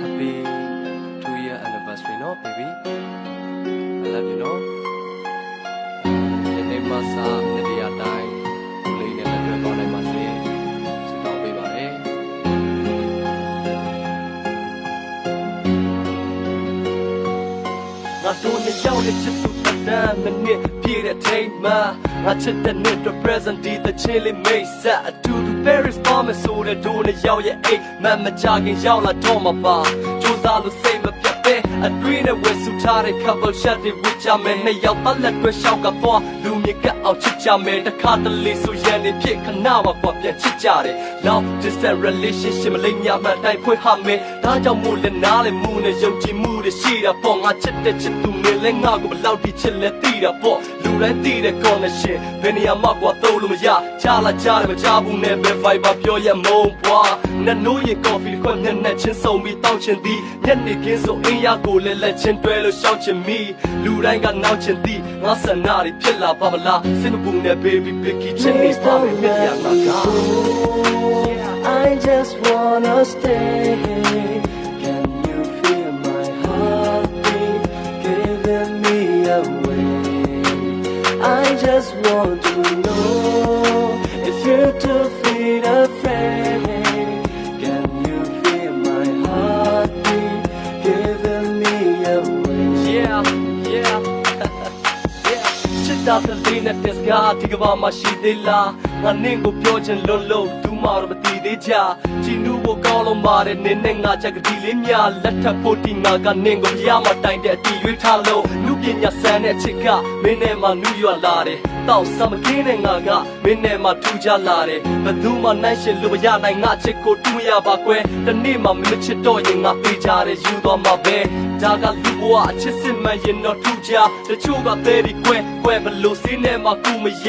Happy two year anniversary နော် baby I love you နော်ဒီနေ့မှစ တို့နဲ့ရောက်တဲ့ချစ်သူအတန်းနဲ့နှစ်ပြည့်တဲ့ထိမ်းမှာငါချစ်တဲ့နှစ်တော့ present ဒီ the chilly mate set အတူတူ Paris promise ဆိုတဲ့တို့နဲ့ရောက်ရဲ့အိတ်မမကြခင်ရောက်လာတော့မှာပါကြိုးစားလို့စိတ်မပြတ်ပဲအတွင်းနဲ့ဝယ်စုထားတဲ့ couple shot တွေဝစ်ကြမယ်နှစ်ယောက်ပတ်လက်တွဲရှောက်ကတော့လူမြကအောင်ချစ်ကြမယ်တစ်ခါတလေဆိုရန်နေဖြစ်ခဏမှာပေါ့ပြန်ချစ်ကြတယ် now distant relationship မလိမ့်ညာမှတိုင်းဖွင့်ဟာမယ် ဒါကြောင့်မို့လဲနားလဲမှုနဲ့ယုံကြည်မှုတွေရှိတာပေါ့ငါချစ်တဲ့ချစ်သူနဲ့လဲငါကိုဘယ်လောက်ထိချစ်လဲသိတာပေါ့လူတိုင်းသိတဲ့ connection ဘယ်နေရာမှာကွာသုံးလို့မရချလာချတယ်မချဘူးနဲ့ပဲ Viber ပြောရမုံပွားနဲ့နိုးရင် coffee ခွက်မျက်နှာချင်းစုံပြီးတောက်ချင်သည်ညနေခင်းဆိုအင်းရကိုလဲလက်ချင်းတွဲလို့ရှောက်ချင်မိလူတိုင်းကနောက်ချင်သည်ငါဆန္ဒတွေဖြစ်လာပါမလားစင်ဘူးနဲ့ baby picky ချစ်နေပါမယ်မြတ်ရမှာက I just wanna stay. Just want to know if you're too feet afraid. Can you feel my heartbeat giving me away? Yeah, yeah, yeah. ချစ်တာတလေးနဲ့တက်စကားဒီကဘာမှရှိသေးလားငါနင့်ကိုပြောချင်လွတ်လို့သူမှတော့မသိသေးကြချီနူးဖို့ကောင်းလုံးပါတယ်နင်းနဲ့ငါချက်ကတိလေးများလက်ထပ်ဖို့ဒီငါကနင့်ကိုရမတိုင်တဲ့အတီရွေးထားလို့လူပ ညာစမ်းတဲ့ချစ်ကမင်းနဲ့မှနူးရွာလာတယ်တောက်စမကင်းတဲ့ငါကမင်းနဲ့မှထူကြလာတယ်ဘသူမှနိုင်ရှင်လို့မရနိုင်ငါချစ်ကိုတူးမရပါကွယ်တနေ့မှမင်းချစ်တော့ရင်ငါပေးကြတယ်ယူသွားမှာပဲဒါကလူဘဝအချစ်စစ်မှန်ရင်တော့ထူကြတချို့ကသေးဒီကွယ်ကွယ်ဘလို့စင်းနဲ့မှကူမရ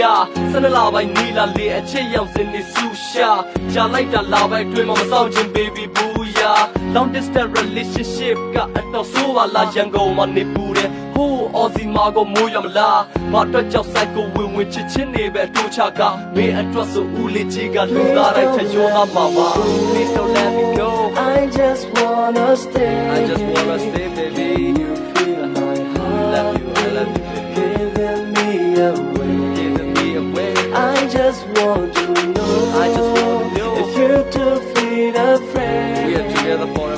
စနလာပိုင်းနီလာလေအချစ်ရောက်စင်နေဆူရှာကြာလိုက်တာလာပဲအတွင်းမှာမစောင့်ချင် baby boo ya long distance relationship ကအတော့ဆိုးပါလားရန်ကုန်မှာနေပူတယ် ဟိုးအော်စီမာကိုမိုးရမလားဘာအတွက်ကြောက်ဆိုင်ကိုဝင်ဝင်ချစ်ချင်းနေပဲတူချကမင်းအတွက်ဆိုဦးလေးကြီးကလူသားတိုင်းချက်ရောသားမှာပါ please don't let me go I just wanna stay. I just wanna stay baby You feel my love you I heart love you baby giving me away. giving me away I just want to know. I just want to know. if you're too feet afraid. we are together forever Can baby you